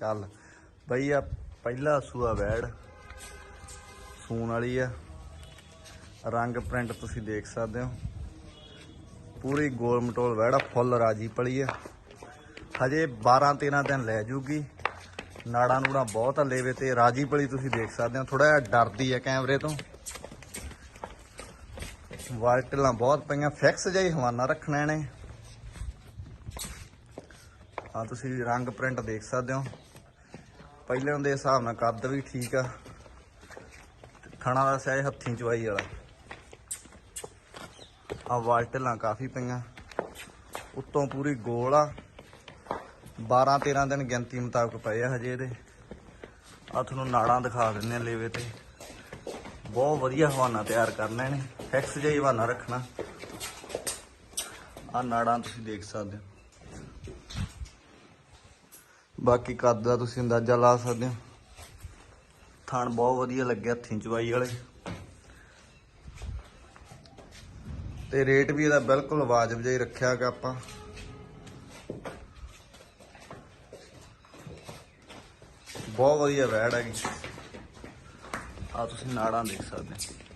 ਚੱਲ ਬਈ ਆ ਪਹਿਲਾ ਸੂਆ ਵੈੜ ਸੂਣ ਵਾਲੀ ਆ। ਰੰਗ ਪ੍ਰਿੰਟ ਤੁਸੀਂ ਦੇਖ ਸਕਦੇ ਹੋ। ਪੂਰੀ ਗੋਲ ਮਟੋਲ ਵੈੜਾ ਫੁੱਲ ਰਾਜੀ ਪਲੀ ਆ। ਹਜੇ 12 13 ਦਿਨ ਲੈ ਜੂਗੀ। ਨਾੜਾਂ ਨੂੜਾਂ ਬਹੁਤ ਆ, ਲੇਵੇ ਤੇ ਰਾਜੀ ਪਲੀ ਤੁਸੀਂ ਦੇਖ ਸਕਦੇ ਹੋ। ਥੋੜਾ ਜਿਹਾ ਡਰਦੀ ਆ ਕੈਮਰੇ ਤੋਂ। ਵਾਲਟਲਾਂ ਬਹੁਤ ਪਈਆਂ ਫਿਕਸ ਜਿਹੀ ਹਵਾਨਾ ਰੱਖਣਾ ਨੇ। ਆ ਤੁਸੀਂ ਰੰਗ ਪ੍ਰਿੰਟ ਦੇਖ ਸਕਦੇ ਹੋ। ਪਹਿਲਾਂ ਦੇ ਹਿਸਾਬ ਨਾਲ ਕੱਦ ਵੀ ਠੀਕ ਆ। ਖਾਣਾ ਦਾ ਸਾਇ ਹੱਥੀਂ ਚਵਾਈ ਵਾਲਾ। ਆ ਵਾਲਟਲਾਂ ਕਾਫੀ ਪਈਆਂ। ਉੱਤੋਂ ਪੂਰੀ ਗੋਲ ਆ। 12 13 ਦਿਨ ਗਿਣਤੀ ਮੁਤਾਬਕ ਪਏ ਆ ਹਜੇ ਇਹਦੇ। ਆ ਤੁਹਾਨੂੰ ਨਾੜਾਂ ਦਿਖਾ ਦਿੰਨੇ ਆ ਲੇਵੇ ਤੇ। ਬਹੁਤ ਵਧੀਆ ਹਵਾਨਾ ਤਿਆਰ ਕਰਨਾ ਇਹਨੇ। ਫਿਕਸ ਜਿਹਾ ਹਵਾਨਾ ਰੱਖਣਾ। ਆ ਨਾੜਾਂ ਤੁਸੀਂ ਦੇਖ ਸਕਦੇ ਹੋ। ਬਾਕੀ ਕੱਦ ਦਾ ਤੁਸੀਂ ਅੰਦਾਜ਼ਾ ਲਾ ਸਕਦੇ ਹੋ। ਥਣ ਬਹੁਤ ਵਧੀਆ ਲੱਗਿਆ ਹੱਥੀਂ ਚਵਾਈ ਵਾਲੇ। ਤੇ ਰੇਟ ਵੀ ਇਹਦਾ ਬਿਲਕੁਲ ਵਾਜਬ ਜਿਹਾ ਹੀ ਰੱਖਿਆ ਗਾ ਆਪਾਂ। ਬਹੁਤ ਵਧੀਆ ਵੈੜ ਹੈਗੀ। ਆ ਤੁਸੀਂ ਨਾੜਾਂ ਦੇਖ ਸਕਦੇ ਹੋ।